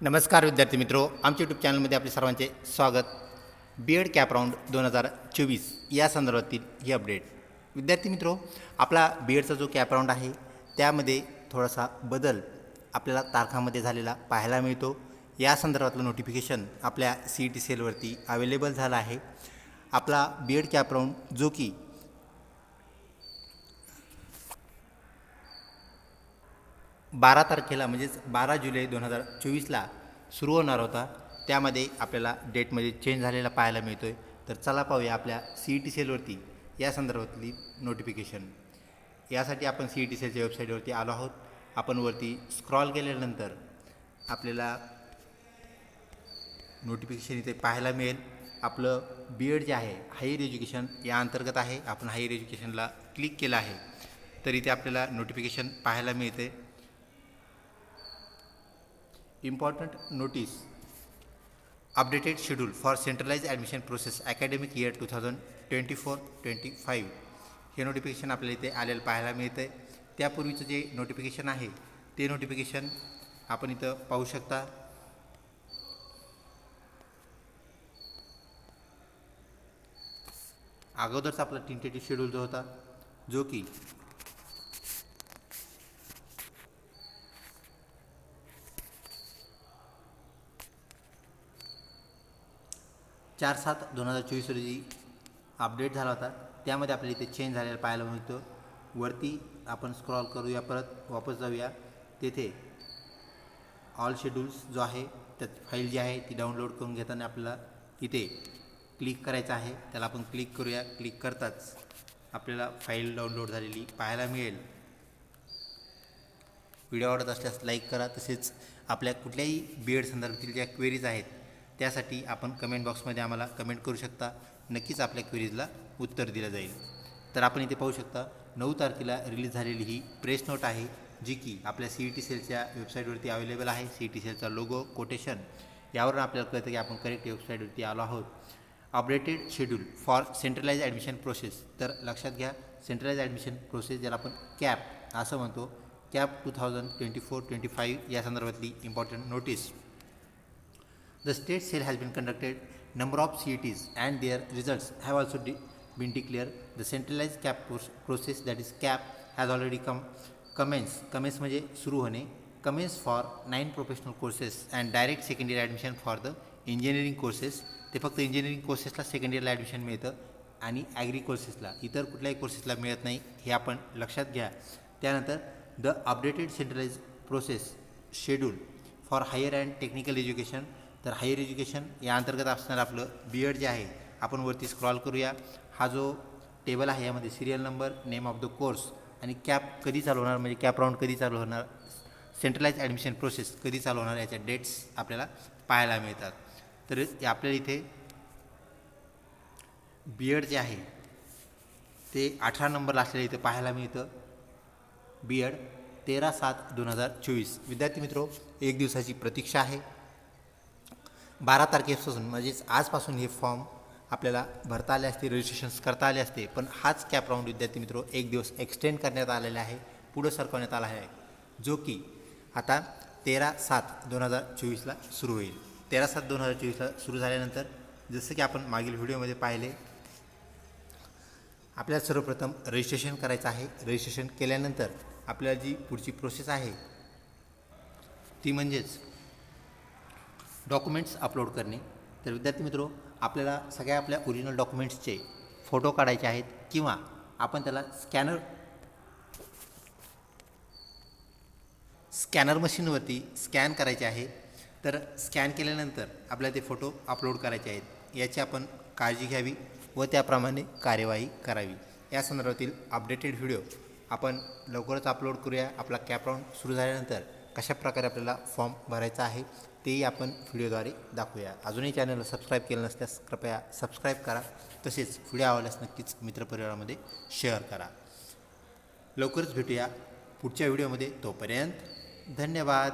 नमस्कार विद्यार्थी मित्रो आमच्या यूट्यूब चॅनलमध्ये आपले सर्वांचे स्वागत. बी एड कॅप राऊंड दोन हजार चोवीस या संदर्भातील ही अपडेट विद्यार्थी मित्रो आपला बी एडचा जो कॅप राऊंड आहे त्यामध्ये थोडासा बदल आपल्याला तारखामध्ये झालेला पाहायला मिळतो. या संदर्भातलं नोटिफिकेशन आपल्या सी ई टी सेलवरती अवेलेबल झाला आहे. आपला बी एड कॅप राऊंड जो की बारा तारखेला म्हणजेच बारा जुलै दोन हजार चोवीसला सुरू होणार होता. त्यामध्ये आपल्याला डेटमध्ये चेंज झालेला पाहायला मिळतो आहे तर चला पाहूया आपल्या सी ई टी सेलवरती या संदर्भातली नोटिफिकेशन यासाठी आपण सी ई टी सेलच्या वेबसाईटवरती आलो आहोत. आपण वरती स्क्रॉल केल्यानंतर आपल्याला नोटिफिकेशन इथे पाहायला मिळेल. आपलं बी एड जे आहे हायर एज्युकेशन या अंतर्गत आहे. आपण हायर एज्युकेशनला क्लिक केलं आहे. तर इथे आपल्याला नोटिफिकेशन पाहायला मिळते important notice. Updated schedule for centralized admission process academic year 2024-25 हे नोटिफिकेशन आपल्याला इथे आलेलं पाहायला मिळतं आहे त्यापूर्वीचं जे नोटिफिकेशन आहे ते नोटिफिकेशन आपण इथं पाहू शकता. अगोदरचा आपला टेंटेटिव्ह शेड्यूल जो होता जो की चार सात दोन हजार चोवीस रोजी अपडेट झाला होता. त्यामध्ये आपल्याला इथे चेंज झालेला पाहायला मिळतो. वरती आपण स्क्रॉल करूया परत वापस जाऊया. तेथे ऑल शेड्यूल्स जो आहे त्यात फाईल जी आहे ती डाउनलोड करून घेताना आपल्याला इथे क्लिक करायचं आहे. त्याला आपण क्लिक करूया. क्लिक करताच आपल्याला फाईल डाउनलोड झालेली पाहायला मिळेल. व्हिडिओ आवडत असल्यास लाईक करा. तसेच आपल्या कुठल्याही बी एड संदर्भातील ज्या क्वेरीज आहेत त्यासाठी आपण कमेंट बॉक्समध्ये आम्हाला कमेंट करू शकता. नक्कीच आपल्या क्वेरीजला उत्तर दिलं जाईल. तर आपण इथे पाहू शकता नऊ तारखेला रिलीज झालेली ही प्रेस नोट आहे जी की आपल्या सी ई टी सेलच्या वेबसाईटवरती अवेलेबल आहे. सी ई टी सेलचा लोगो कोटेशन यावरून आपल्याला कळतं की आपण करेक्ट वेबसाईटवरती आलो आहोत. Updated schedule for centralise admission process तर लक्षात घ्या सेंट्रलाइज ॲडमिशन प्रोसेस ज्याला आपण कॅप असं म्हणतो. CAP two thousand twenty four twenty five या संदर्भातली important notice The state sale has been conducted. Number of CETs and their results have also de- been declared. The centralized CAP process, that is CAP, has already come commence. Commence म्हणजे सुरू होणे. Commence for nine professional courses and direct second year admission for the engineering courses. ते फक्त engineering कोर्सेसला second इयरला admission मिळतं आणि agree कोर्सेसला इतर कुठल्याही कोर्सेसला मिळत नाही हे आपण लक्षात घ्या त्यानंतर the updated centralise process schedule for higher and technical education तर हायर एज्युकेशन या अंतर्गत असणारं आपलं बी एड जे आहे आपण वरती स्क्रॉल करूया. हा जो टेबल आहे यामध्ये serial number name of the course आणि कॅप कधी चालू होणार म्हणजे कॅप राऊंड कधी चालू होणार सेंट्रलाइज ॲडमिशन प्रोसेस कधी चालू होणार याच्या डेट्स आपल्याला पाहायला मिळतात. तर आपल्याला इथे बी एड जे आहे ते अठरा नंबरला असलेलं इथे पाहायला मिळतं. बी एड तेरा सात दोन हजार चोवीस. विद्यार्थी मित्रो एक दिवसाची प्रतीक्षा आहे. बारा तारखेपासून म्हणजेच आजपासून हे फॉर्म आपल्याला भरता आले असते रजिस्ट्रेशन्स करता आले असते. पण हाच कॅप राऊंड विद्यार्थी मित्र एक दिवस एक्सटेंड करण्यात आलेला आहे पुढं सरकवण्यात आला आहे जो की आता तेरा सात दोन हजार चोवीसला सुरू होईल. तेरा सात दोन हजार चोवीसला सुरू झाल्यानंतर जसं की आपण मागील व्हिडिओमध्ये पाहिले आपल्याला सर्वप्रथम रजिस्ट्रेशन करायचं आहे. रजिस्ट्रेशन केल्यानंतर आपल्याला जी पुढची प्रोसेस आहे ती म्हणजेच डॉक्युमेंट्स अपलोड करणे. तर विद्यार्थी मित्रो आपल्याला सगळ्या आपल्या ओरिजिनल डॉक्युमेंट्सचे फोटो काढायचे आहेत किंवा आपण त्याला स्कॅनर स्कॅनर मशीनवरती स्कॅन करायचे आहे. तर स्कॅन केल्यानंतर आपल्याला ते फोटो अपलोड करायचे आहेत. याची आपण काळजी घ्यावी व त्याप्रमाणे कार्यवाही करावी. या संदर्भातील अपडेटेड व्हिडिओ आपण लवकरच अपलोड करूया. आपला कॅपराऊंड सुरू झाल्यानंतर कशा प्रकारे आपल्याला फॉर्म भरायचा आहे तेही आपण व्हिडिओद्वारे दाखवूया. अजूनही चॅनलला सबस्क्राईब केलं नसल्यास कृपया सबस्क्राईब करा. तसेच व्हिडिओ आवडल्यास नक्कीच मित्रपरिवारामध्ये शेअर करा. लवकरच भेटूया पुढच्या व्हिडिओमध्ये. तोपर्यंत धन्यवाद.